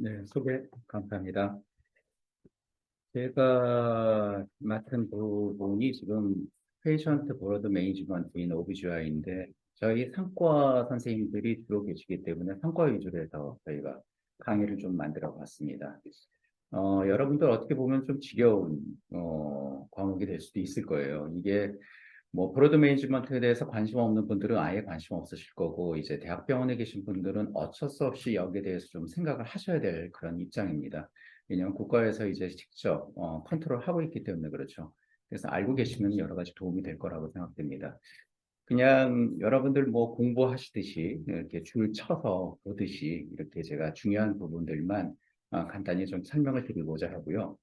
네, 소개 감사합니다. 제가 맡은 부분이 지금 페이션트 보러드 매니지먼트인 OBGY인데 저희 상과 선생님들이 주로 계시기 때문에 상과 위주로 해서 저희가 강의를 좀 만들어 봤습니다. 어, 여러분들 어떻게 보면 좀 지겨운 어, 과목이 될 수도 있을 거예요. 이게 뭐 브로드 매니지먼트에 대해서 관심 없는 분들은 아예 관심 없으실 거고 이제 대학병원에 계신 분들은 어쩔 수 없이 여기에 대해서 좀 생각을 하셔야 될 그런 입장입니다. 왜냐하면 국가에서 이제 직접 어, 컨트롤하고 있기 때문에 그렇죠. 그래서 알고 계시면 여러 가지 도움이 될 거라고 생각됩니다. 그냥 여러분들 뭐 공부하시듯이 이렇게 줄 쳐서 보듯이 이렇게 제가 중요한 부분들만 어, 간단히 좀 설명을 드리고자 하고요.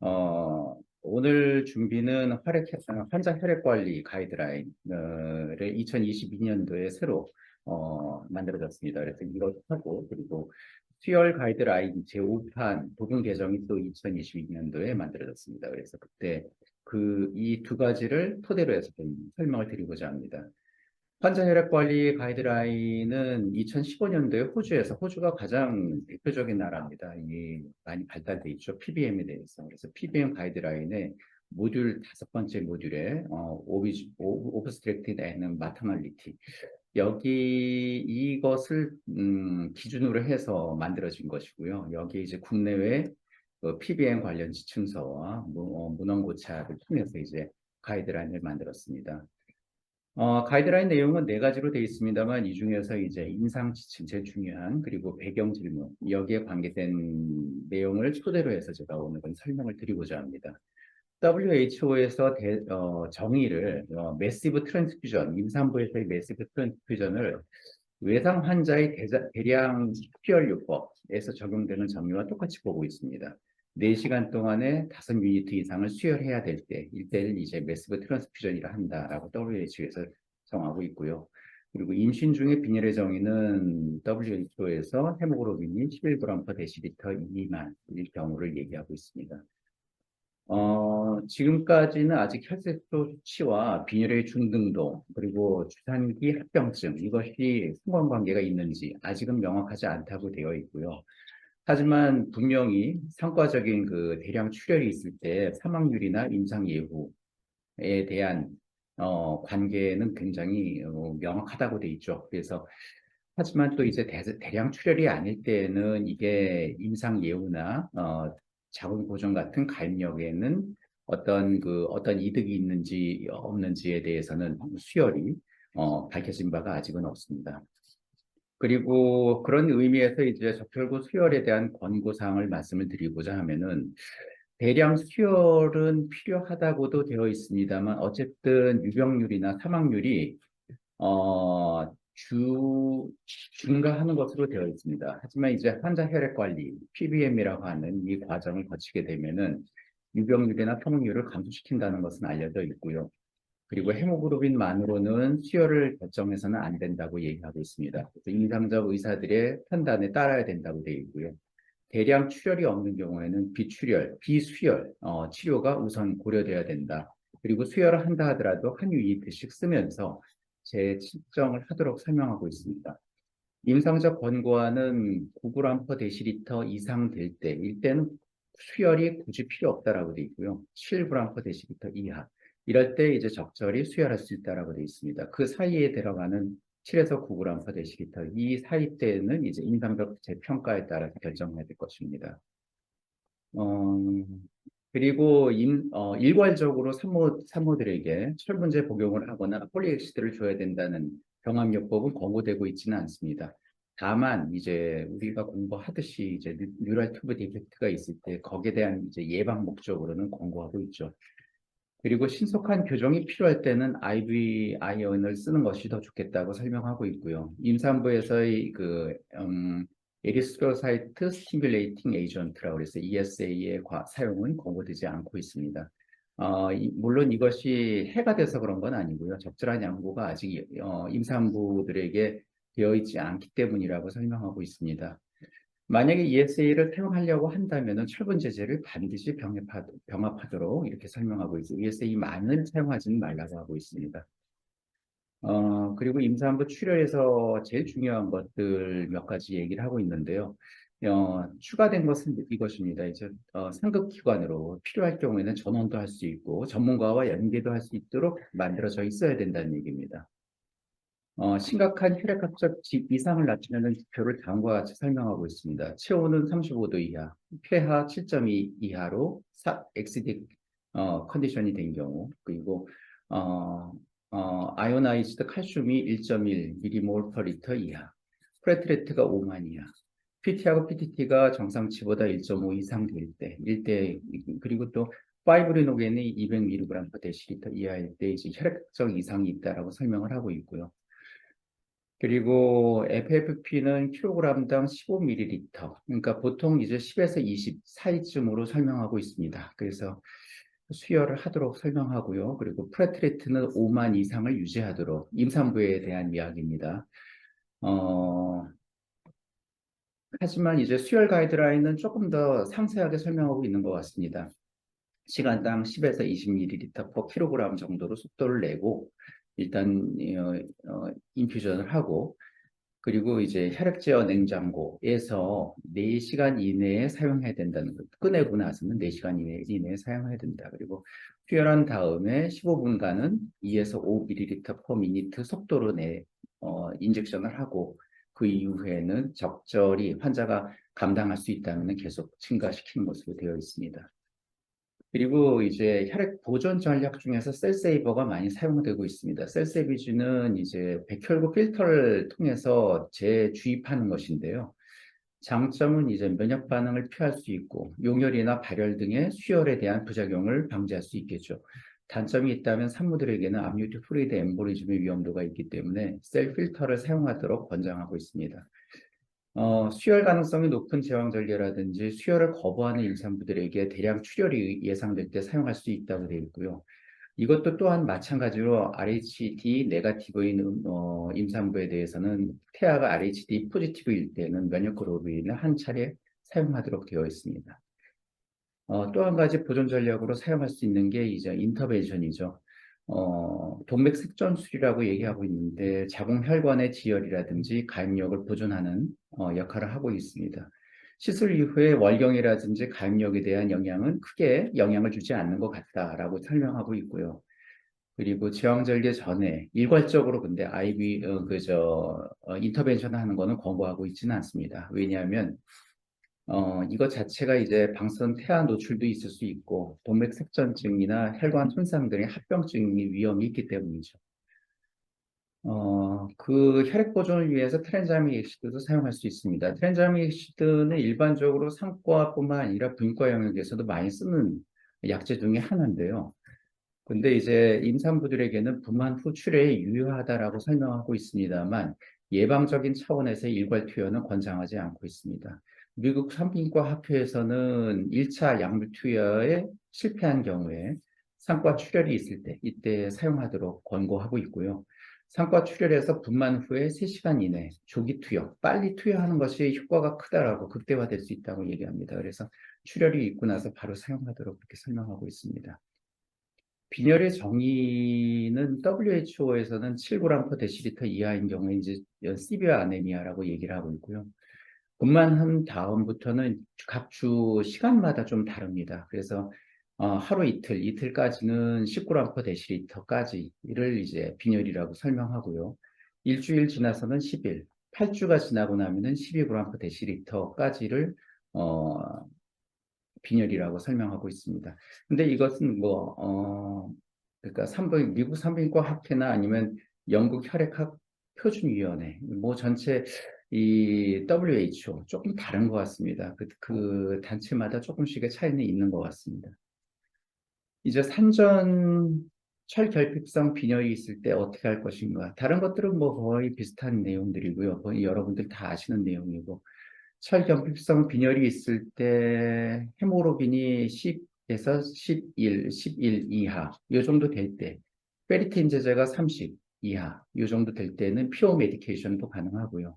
어, 오늘 준비는 혈액, 환자 혈액 관리 가이드라인을 2022년도에 새로 어, 만들어졌습니다. 그래서 이걸 하고 그리고 수혈 가이드라인 제5판 부분 개정이 또 2022년도에 만들어졌습니다. 그래서 그때 그 이 두 가지를 토대로 해서 좀 설명을 드리고자 합니다. 환자 혈액 관리 가이드라인은 2015년도에 호주에서 호주가 가장 대표적인 나라입니다. 이 많이 발달돼 있죠. PBM에 대해서. 그래서 PBM 가이드라인의 모듈 다섯 번째 모듈에 어, 오브스트랙티드 애는 마터널리티 여기 이것을 음, 기준으로 해서 만들어진 것이고요. 여기 이제 국내외 그 PBM 관련 지침서와 무, 어, 문헌고차를 통해서 이제 가이드라인을 만들었습니다. 어, 가이드라인 내용은 네 가지로 되어 있습니다만 이 중에서 이제 인상 지침 제일 중요한 그리고 배경 질문 여기에 관계된 내용을 토대로 해서 제가 오늘은 설명을 드리고자 합니다. WHO에서 대, 어, 정의를 어, 매시브 트랜스퓨전 임산부에서의 매시브 트랜스퓨전을 외상 환자의 대자, 대량 수혈요법에서 적용되는 정의와 똑같이 보고 있습니다. 4시간 동안에 5유니트 이상을 수혈해야 될 때, 이때를 이제 매스브 트랜스퓨전이라 한다라고 WHO에서 정하고 있고요. 그리고 임신 중에 빈혈의 정의는 WHO에서 헤모글로빈이 11g 데시리터 미만일 경우를 얘기하고 있습니다. 어, 지금까지는 아직 혈색소 수치와 빈혈의 중등도 그리고 주산기 합병증 이것이 상관관계가 있는지 아직은 명확하지 않다고 되어 있고요. 하지만 분명히 상과적인 그 대량 출혈이 있을 때 사망률이나 임상 예후에 대한 어, 관계는 굉장히 어, 명확하다고 돼 있죠. 그래서 하지만 또 이제 대, 대량 출혈이 아닐 때는 이게 임상 예후나 어, 자궁 보존 같은 가입력에는 어떤 그 어떤 이득이 있는지 없는지에 대해서는 수혈이 어, 밝혀진 바가 아직은 없습니다. 그리고 그런 의미에서 이제 적혈구 수혈에 대한 권고사항을 말씀을 드리고자 하면은 대량 수혈은 필요하다고도 되어 있습니다만 어쨌든 유병률이나 사망률이 어, 주, 증가하는 것으로 되어 있습니다. 하지만 이제 환자 혈액 관리, PBM이라고 하는 이 과정을 거치게 되면은 유병률이나 사망률을 감소시킨다는 것은 알려져 있고요. 그리고 헤모글로빈만으로는 수혈을 결정해서는 안 된다고 얘기하고 있습니다. 임상적 의사들의 판단에 따라야 된다고 되어 있고요. 대량 출혈이 없는 경우에는 비출혈, 비수혈 어, 치료가 우선 고려돼야 된다. 그리고 수혈을 한다 하더라도 한 유니트씩 쓰면서 재측정을 하도록 설명하고 있습니다. 임상적 권고안은 9g per 데시리터 이상 될 때, 이때는 수혈이 굳이 필요 없다라고 되어 있고요. 7g per 데시리터 이하. 이럴 때 이제 적절히 수혈할 수 있다라고 되어 있습니다. 그 사이에 들어가는 7에서 9g per 데시리터 이 사이 때는 이제 임상적 재평가에 따라서 결정해야 될 것입니다. 어, 그리고 임, 어, 일괄적으로 산모, 산모들에게 철분제 복용을 하거나 폴리엑시드를 줘야 된다는 병합요법은 권고되고 있지는 않습니다. 다만 이제 우리가 공부하듯이 이제 뉴럴 튜브 디펙트가 있을 때 거기에 대한 이제 예방 목적으로는 권고하고 있죠. 그리고 신속한 교정이 필요할 때는 IV 아이언을 쓰는 것이 더 좋겠다고 설명하고 있고요. 임산부에서의 그 음, 에리스트로사이트 스티뮬레이팅 에이전트라고 해서 ESA의 과, 사용은 권고되지 않고 있습니다. 어, 이, 물론 이것이 해가 돼서 그런 건 아니고요. 적절한 양보가 아직 어, 임산부들에게 되어 있지 않기 때문이라고 설명하고 있습니다. 만약에 ESA를 사용하려고 한다면 철분 제제를 반드시 병합하, 병합하도록 이렇게 설명하고 있습니다. ESA만을 사용하지는 말라고 하고 있습니다. 어, 그리고 임산부 출혈에서 제일 중요한 것들 몇 가지 얘기를 하고 있는데요. 어, 추가된 것은 이것입니다. 이제 어, 상급 기관으로 필요할 경우에는 전원도 할 수 있고 전문가와 연계도 할 수 있도록 만들어져 있어야 된다는 얘기입니다. 어, 심각한 혈액학적 지- 이상을 나타내는 지표를 다음과 같이 설명하고 있습니다. 체온은 35도 이하, 폐하 7.2 이하로 사, XD 어, 컨디션이 된 경우, 그리고 어, 어, 아이오나이즈드 칼슘이 1.1 미리몰 퍼 리터 이하, 프레트레트가 5만 이하, PT하고 PTT가 정상치보다 1.5 이상 될 때, 1대 그리고 또 파이브리노겐이 200mg per 데시리터 이하일 때 이제 혈액적 이상이 있다라고 설명을 하고 있고요. 그리고 FFP는 킬로그램당 15ml. 그러니까 보통 이제 10에서 20 사이쯤으로 설명하고 있습니다. 그래서 수혈을 하도록 설명하고요. 그리고 프레트레트는 5만 이상을 유지하도록 임산부에 대한 이야기입니다. 어, 하지만 이제 수혈 가이드라인은 조금 더 상세하게 설명하고 있는 것 같습니다. 시간당 10에서 20ml per 킬로그램 정도로 속도를 내고 일단 어, 어, 인퓨전을 하고 그리고 이제 혈액 제어 냉장고에서 4시간 이내에 사용해야 된다는 것. 꺼내고 나서는 4시간 이내, 이내에 사용해야 된다. 그리고 수혈한 다음에 15분간은 2에서 5ml per minute 속도로 내 어, 인젝션을 하고 그 이후에는 적절히 환자가 감당할 수 있다면 계속 증가시키는 것으로 되어 있습니다. 그리고 이제 혈액 보존 전략 중에서 셀세이버가 많이 사용되고 있습니다. 셀세이비주는 이제 백혈구 필터를 통해서 재주입하는 것인데요. 장점은 이제 면역 반응을 피할 수 있고 용혈이나 발열 등의 수혈에 대한 부작용을 방지할 수 있겠죠. 단점이 있다면 산모들에게는 암유티 프루이드 엠보리즘의 위험도가 있기 때문에 셀 필터를 사용하도록 권장하고 있습니다. 어, 수혈 가능성이 높은 제왕절개라든지 수혈을 거부하는 임산부들에게 대량 출혈이 예상될 때 사용할 수 있다고 되어 있고요. 이것도 또한 마찬가지로 RH-D 네가티브인 음, 어, 임산부에 대해서는 태아가 RH-D 포지티브일 때는 면역으로 인해 한 차례 사용하도록 되어 있습니다. 어, 또 한 가지 보존 전략으로 사용할 수 있는 게 이제 인터벤션이죠. 어, 동맥 색전술이라고 얘기하고 있는데 자궁혈관의 지혈이라든지 가입력을 보존하는 어, 역할을 하고 있습니다. 시술 이후에 월경이라든지 가입력에 대한 영향은 크게 영향을 주지 않는 것 같다라고 설명하고 있고요. 그리고 제왕절개 전에 일괄적으로 근데 IV 어, 그저 어, 인터벤션 하는 거는 권고하고 있지는 않습니다. 왜냐하면 어, 이것 자체가 이제 방사선 태아 노출도 있을 수 있고 동맥 색전증이나 혈관 손상 등의 합병증의 위험이 있기 때문이죠. 어, 그 혈액 보존을 위해서 트랜자믹 액시드도 사용할 수 있습니다. 트랜자믹 액시드는 일반적으로 상과뿐만 아니라 분과 영역에서도 많이 쓰는 약제 중에 하나인데요. 근데 이제 임산부들에게는 분만 후 출혈에 유효하다라고 설명하고 있습니다만 예방적인 차원에서 일괄 투여는 권장하지 않고 있습니다. 미국 산부인과 학회에서는 1차 약물 투여에 실패한 경우에 상과 출혈이 있을 때 이때 사용하도록 권고하고 있고요. 상과 출혈에서 분만 후에 3시간 이내 조기 투여, 빨리 투여하는 것이 효과가 크다라고 극대화될 수 있다고 얘기합니다. 그래서 출혈이 있고 나서 바로 사용하도록 그렇게 설명하고 있습니다. 빈혈의 정의는 WHO에서는 7g per 데시리터 이하인 경우에 이제 시비어 아네미아라고 얘기를 하고 있고요. 분만한 다음부터는 각주 시간마다 좀 다릅니다. 그래서 어, 하루 이틀, 이틀까지는 10g per 데시리터까지를 이제 빈혈이라고 설명하고요. 일주일 지나서는 10일, 8주가 지나고 나면은 12g per 데시리터까지를 어, 빈혈이라고 설명하고 있습니다. 근데 이것은 뭐, 어, 그러니까 산부인, 미국 산부인과 학회나 아니면 영국 혈액학 표준위원회, 뭐 전체 이 WHO 조금 다른 것 같습니다. 그, 그 단체마다 조금씩의 차이는 있는 것 같습니다. 이제 산전 철결핍성 빈혈이 있을 때 어떻게 할 것인가. 다른 것들은 뭐 거의 비슷한 내용들이고요. 거의 여러분들 다 아시는 내용이고. 철결핍성 빈혈이 있을 때 헤모로빈이 10에서 11, 11 이하 이 정도 될 때, 페리틴 제제가 30 이하 이 정도 될 때는 피오 메디케이션도 가능하고요.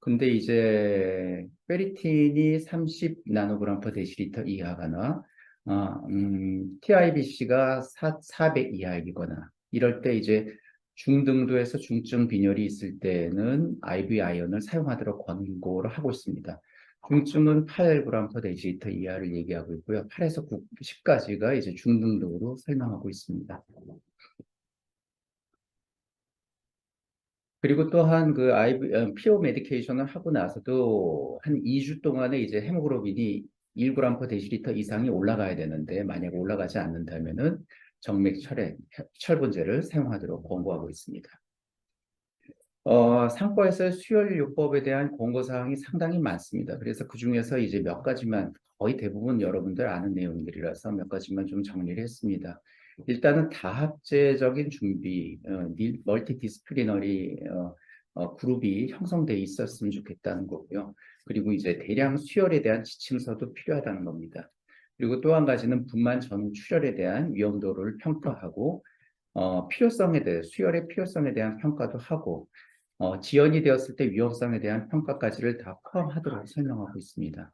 근데 이제 페리틴이 30 나노그램 per 데시리터 이하거나 어, 음, TIBC가 400 이하이거나 이럴 때 이제 중등도에서 중증 빈혈이 있을 때는 IV 아이언을 사용하도록 권고를 하고 있습니다. 중증은 8g 데시리터 이하를 얘기하고 있고요. 8에서 9, 10까지가 이제 중등도로 설명하고 있습니다. 그리고 또한 그 IV, 어, 피오 메디케이션을 하고 나서도 한 2주 동안에 이제 헤모글로빈이 1g 데시리터 이상이 올라가야 되는데 만약 올라가지 않는다면은 정맥 철액, 철분제를 사용하도록 권고하고 있습니다. 어, 상과에서 수혈요법에 대한 권고사항이 상당히 많습니다. 그래서 그 중에서 이제 몇 가지만 거의 대부분 여러분들 아는 내용들이라서 몇 가지만 좀 정리를 했습니다. 일단은 다합제적인 준비, 어, 멀티 디스플리너리 어, 어, 그룹이 형성돼 있었으면 좋겠다는 거고요. 그리고 이제 대량 수혈에 대한 지침서도 필요하다는 겁니다. 그리고 또 한 가지는 분만 전 출혈에 대한 위험도를 평가하고 어, 필요성에 대해 수혈의 필요성에 대한 평가도 하고 어, 지연이 되었을 때 위험성에 대한 평가까지를 다 포함하도록 설명하고 있습니다.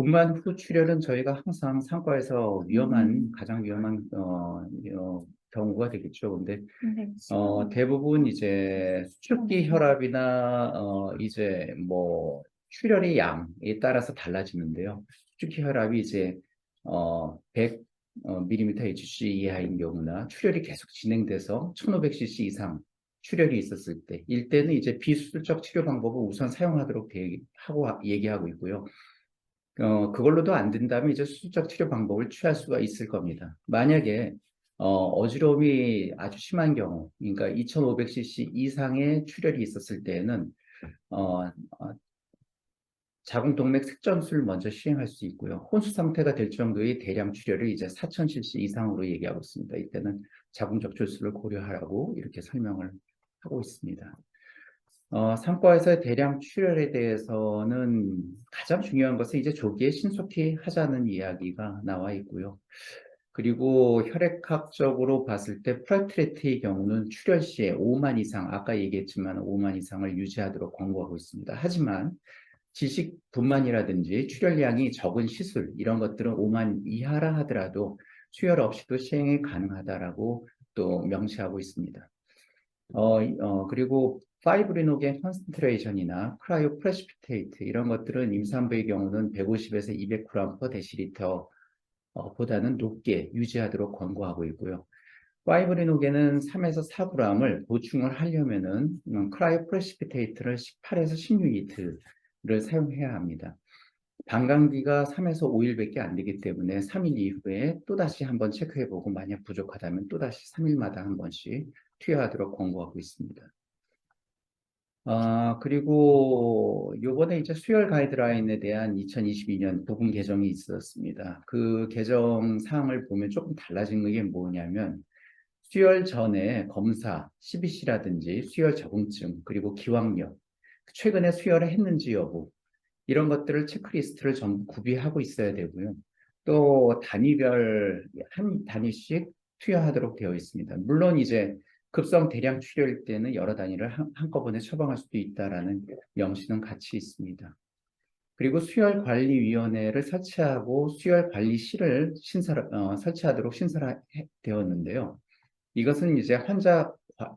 분만 후 출혈은 저희가 항상 상과에서 위험한 가장 위험한 어, 어, 경우가 되겠죠. 근데 네. 어, 대부분 이제 수축기 혈압이나 어, 이제 뭐 출혈의 양에 따라서 달라지는데요. 수축기 혈압이 이제 어, 100 어, 밀리미터 HC 이하인 경우나 출혈이 계속 진행돼서 1500cc 이상 출혈이 있었을 때, 일때는 이제 비수술적 치료 방법을 우선 사용하도록 대, 하고 얘기하고 있고요. 어, 그걸로도 안 된다면 이제 수술적 치료 방법을 취할 수가 있을 겁니다. 만약에 어, 어지러움이 아주 심한 경우, 그러니까 2500cc 이상의 출혈이 있었을 때에는 어, 어, 자궁동맥 색전술을 먼저 시행할 수 있고요. 혼수 상태가 될 정도의 대량 출혈을 이제 4000cc 이상으로 얘기하고 있습니다. 이때는 자궁적 출술을 고려하라고 이렇게 설명을 하고 있습니다. 어, 상과에서의 대량 출혈에 대해서는 가장 중요한 것은 이제 조기에 신속히 하자는 이야기가 나와 있고요. 그리고 혈액학적으로 봤을 때 프라트레트의 경우는 출혈 시에 5만 이상, 아까 얘기했지만 5만 이상을 유지하도록 권고하고 있습니다. 하지만 지식분만이라든지 출혈량이 적은 시술 이런 것들은 5만 이하라 하더라도 수혈 없이도 시행이 가능하다라고 또 명시하고 있습니다. 어, 어, 그리고 파이브리노겐 컨센트레이션이나 크라이오 프레시피테이트 이런 것들은 임산부의 경우는 150에서 200g per 데시리터 어, 보다는 높게 유지하도록 권고하고 있고요. 파이브리노겐은 3에서 4g을 보충을 하려면은 음, 크라이오 프레시피테이트를 18에서 16리터를 사용해야 합니다. 방광기가 3에서 5일밖에 안 되기 때문에 3일 이후에 또다시 한번 체크해보고 만약 부족하다면 또다시 3일마다 한 번씩 투여하도록 권고하고 있습니다. 아, 그리고 요번에 이제 수혈 가이드라인에 대한 2022년 부분 개정이 있었습니다. 그 개정 사항을 보면 조금 달라진 게 뭐냐면 수혈 전에 검사, CBC라든지 수혈 적응증, 그리고 기왕력, 최근에 수혈을 했는지 여부 이런 것들을 체크리스트를 전부 구비하고 있어야 되고요. 또 단위별 한 단위씩 투여하도록 되어 있습니다. 물론 이제 급성 대량 출혈일 때는 여러 단위를 한, 한꺼번에 처방할 수도 있다라는 명시는 같이 있습니다. 그리고 수혈관리위원회를 설치하고 수혈관리실을 신설, 어, 설치하도록 신설되었는데요. 이것은 이제 환자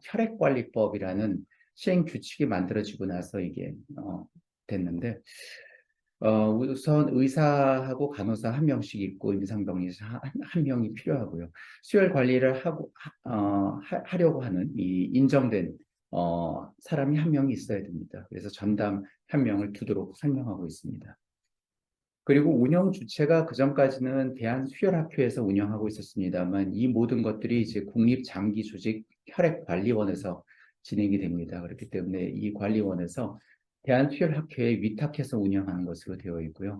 혈액관리법이라는 시행 규칙이 만들어지고 나서 이게 어, 됐는데 어, 우선 의사하고 간호사 한 명씩 있고 임상병리사 한, 한 명이 필요하고요. 수혈 관리를 하고 어, 하, 려고 하는 이 인정된 어, 사람이 한 명이 있어야 됩니다. 그래서 전담 한 명을 두도록 설명하고 있습니다. 그리고 운영 주체가 그 전까지는 대한수혈학회에서 운영하고 있었습니다만 이 모든 것들이 이제 국립장기조직 혈액관리원에서 진행이 됩니다. 그렇기 때문에 이 관리원에서 대한수혈학회에 위탁해서 운영하는 것으로 되어 있고요.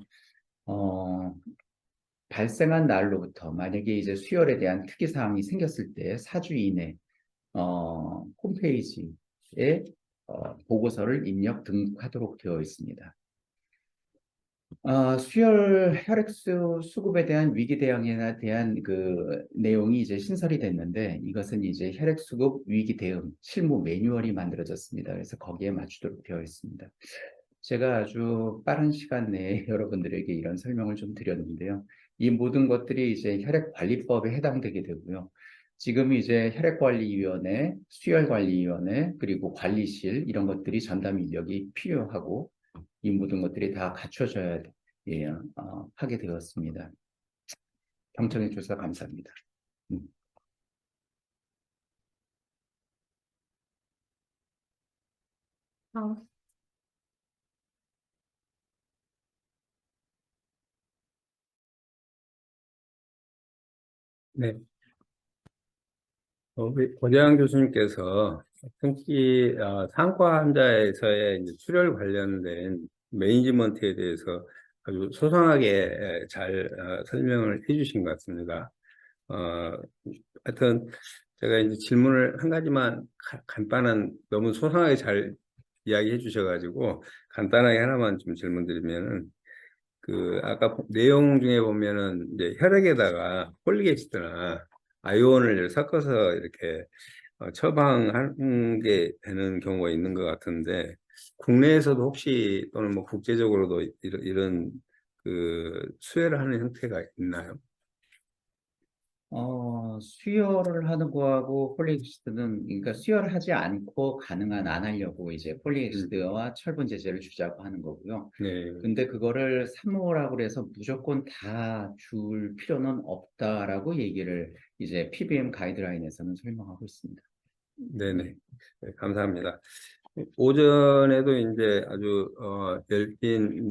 어, 발생한 날로부터 만약에 이제 수혈에 대한 특이사항이 생겼을 때 4주 이내 어, 홈페이지에 어, 보고서를 입력 등록하도록 되어 있습니다. 어, 수혈 혈액수 수급에 대한 위기 대응에 대한 그 내용이 이제 신설이 됐는데 이것은 이제 혈액 수급 위기 대응 실무 매뉴얼이 만들어졌습니다. 그래서 거기에 맞추도록 되어 있습니다. 제가 아주 빠른 시간 내에 여러분들에게 이런 설명을 좀 드렸는데요. 이 모든 것들이 이제 혈액관리법에 해당되게 되고요. 지금 이제 혈액관리위원회, 수혈관리위원회, 그리고 관리실 이런 것들이 전담 인력이 필요하고 이 모든 것들이 다 갖춰져야 예, 어, 하게 되었습니다. 경청해 주셔서 감사합니다. 어, 네. 어, 우리 고재환 교수님께서 특히 어, 상과 환자에서의 출혈 관련된 매니지먼트에 대해서 아주 소상하게 잘 어, 설명을 해주신 것 같습니다. 어, 하여튼 제가 이제 질문을 한 가지만 가- 간단한 너무 소상하게 잘 이야기해 주셔가지고 간단하게 하나만 좀 질문드리면은 그 아까 보- 내용 중에 보면은 이제 혈액에다가 폴리에스트나 아이온을 섞어서 이렇게 어, 처방하는 게 되는 경우가 있는 것 같은데 국내에서도 혹시 또는 뭐 국제적으로도 이런, 이런 그 수혈을 하는 형태가 있나요? 어, 수혈을 하는 거하고 폴리엑시드는 그러니까 수혈하지 않고 가능한 안 하려고 이제 폴리엑시드와 철분 제제를 주자고 하는 거고요. 네, 근데 그거를 산모라고 그래서 무조건 다 줄 필요는 없다라고 얘기를 이제 PBM 가이드라인에서는 설명하고 있습니다. 네네. 네, 감사합니다. 오전에도 이제 아주 어, 열띤